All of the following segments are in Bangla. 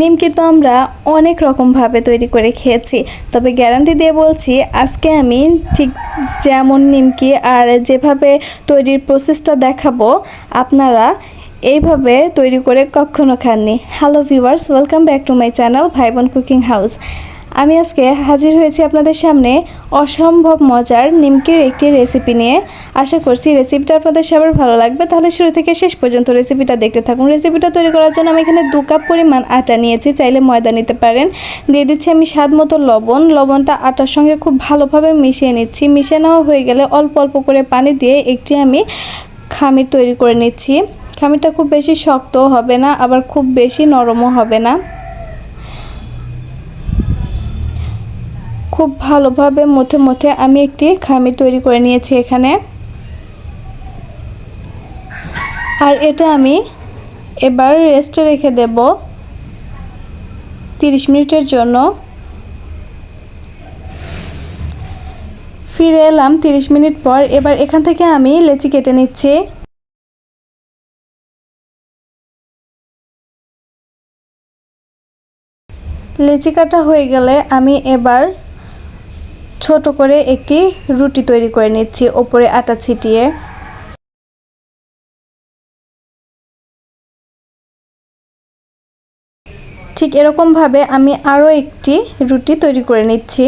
নিমকি তো আমরা অনেক রকমভাবে তৈরি করে খেয়েছি, তবে গ্যারান্টি দিয়ে বলছি আজকে আমি ঠিক যেমন নিমকি আর যেভাবে তৈরির প্রসেসটা দেখাবো, আপনারা এইভাবে তৈরি করে কখনো খাননি। Hello viewers welcome back to my channel ভাই বোন কুকিং হাউস। আমি আজকে হাজির হয়েছি আপনাদের সামনে অসম্ভব মজার নিমকির একটি রেসিপি নিয়ে। আশা করছি রেসিপিটা আপনাদের সবার ভালো লাগবে। তাহলে শুরু থেকে শেষ পর্যন্ত রেসিপিটা দেখতে থাকুন। রেসিপিটা তৈরি করার জন্য আমি এখানে দু কাপ পরিমাণ আটা নিয়েছি। চাইলে ময়দা নিতে পারেন। দিয়ে দিচ্ছি আমি স্বাদ মতো লবণ। লবণটা আটার সঙ্গে খুব ভালোভাবে মিশিয়ে নিচ্ছি। মিশিয়ে নেওয়া হয়ে গেলে অল্প অল্প করে পানি দিয়ে একটি আমি খামির তৈরি করে নিচ্ছি। খামিরটা খুব বেশি শক্তও হবে না, আবার খুব বেশি নরমও হবে না। খুব ভালোভাবে মধ্যে মধ্যে আমি একটি খামির তৈরি করে নিয়েছি এখানে। আর এটা আমি এবার রেস্টে রেখে দেব তিরিশ মিনিটের জন্য। ফিরে এলাম তিরিশ মিনিট পর, এবার এখান থেকে আমি লেচি কেটে নিচ্ছি। লেচি কাটা হয়ে গেলে আমি এবার ছোট করে একটি রুটি তৈরি করে নিচ্ছি, ওপরে আটা ছিটিয়ে। ঠিক এরকমভাবে আমি আরও একটি রুটি তৈরি করে নিচ্ছি।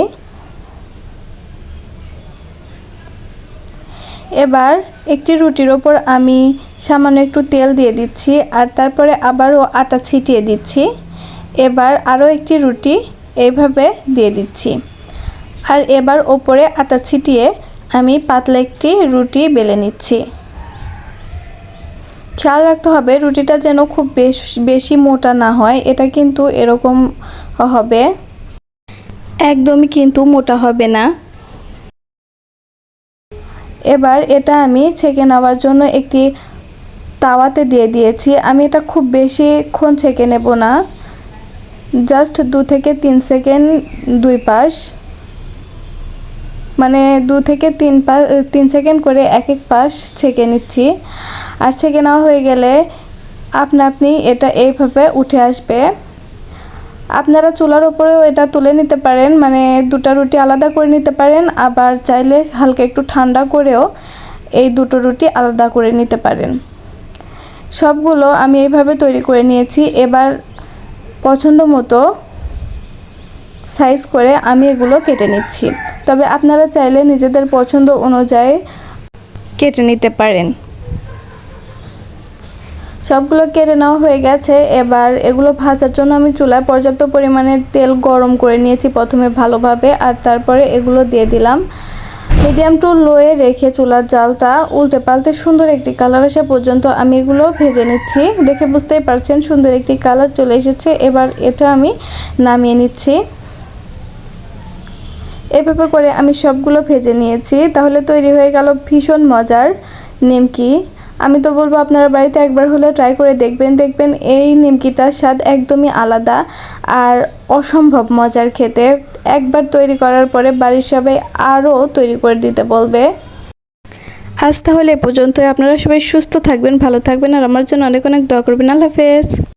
এবার একটি রুটির ওপর আমি সামান্য একটু তেল দিয়ে দিচ্ছি আর তারপরে আবারও আটা ছিটিয়ে দিচ্ছি। এবার আরও একটি রুটি এইভাবে দিয়ে দিচ্ছি। আর এবার ওপরে আটা ছিটিয়ে আমি পাতলা একটি রুটি বেলে নিচ্ছি। খেয়াল রাখতে হবে রুটিটা যেন খুব বেশ, বেশি মোটা না হয়, এটা কিন্তু এরকম হবে। একদমই কিন্তু মোটা হবে না। এবার এটা আমি ছেঁকে নেওয়ার জন্য একটি তাওয়াতে দিয়ে দিয়েছি। আমি এটা খুব বেশিক্ষণ ছেঁকে নেব না। জাস্ট দু থেকে তিন সেকেন্ড দুই পাশ। মানে দু থেকে তিন পা তিন সেকেন্ড করে এক এক পাশ ছেঁকে নিচ্ছি। আর ছেঁকে নেওয়া হয়ে গেলে আপনা আপনি এটা এইভাবে উঠে আসবে। আপনারা চুলার ওপরেও এটা তুলে নিতে পারেন মানে দুটো রুটি আলাদা করে নিতে পারেন, আবার চাইলে হালকা একটু ঠান্ডা করেও এই দুটো রুটি আলাদা করে নিতে পারেন। সবগুলো আমি এইভাবে তৈরি করে নিয়েছি। এবার পছন্দ মতো সাইজ করে আমি এগুলো কেটে নিচ্ছি। তবে আপনারা চাইলে নিজেদের পছন্দ অনুযায়ী কেটে নিতে পারেন। সবগুলো কেটে নেওয়া হয়ে গেছে। এবার এগুলো ভাজার জন্য আমি চুলায় পর্যাপ্ত পরিমাণের তেল গরম করে নিয়েছি প্রথমে ভালোভাবে আর তারপরে এগুলো দিয়ে দিলাম। মিডিয়াম টু লোয়ে রেখে চুলার জালটা উল্টে পাল্টে সুন্দর একটি কালার আসা পর্যন্ত আমি এগুলো ভেজে নিচ্ছি। দেখে বুঝতেই পারছেন সুন্দর একটি কালার চলে এসেছে। এবার এটা আমি নামিয়ে নিচ্ছি। এভাবে করে আমি সবগুলো ভেজে নিয়েছি। তাহলে তৈরি হয়ে গেল ভীষণ মজার নিমকি। আমি তো বলব আপনারা বাড়িতে একবার হলেও ট্রাই করে দেখবেন দেখবেন এই নিমকিটার স্বাদ একদমই আলাদা আর অসম্ভব মজার খেতে। একবার তৈরি করার পরে বাড়ির সবাই আরও তৈরি করে দিতে বলবে। আজ তাহলে এ পর্যন্ত আপনারা সবাই সুস্থ থাকবেন, ভালো থাকবেন আর আমার জন্য অনেক অনেক দোয়া করবেন। আল্লাহ হাফেজ।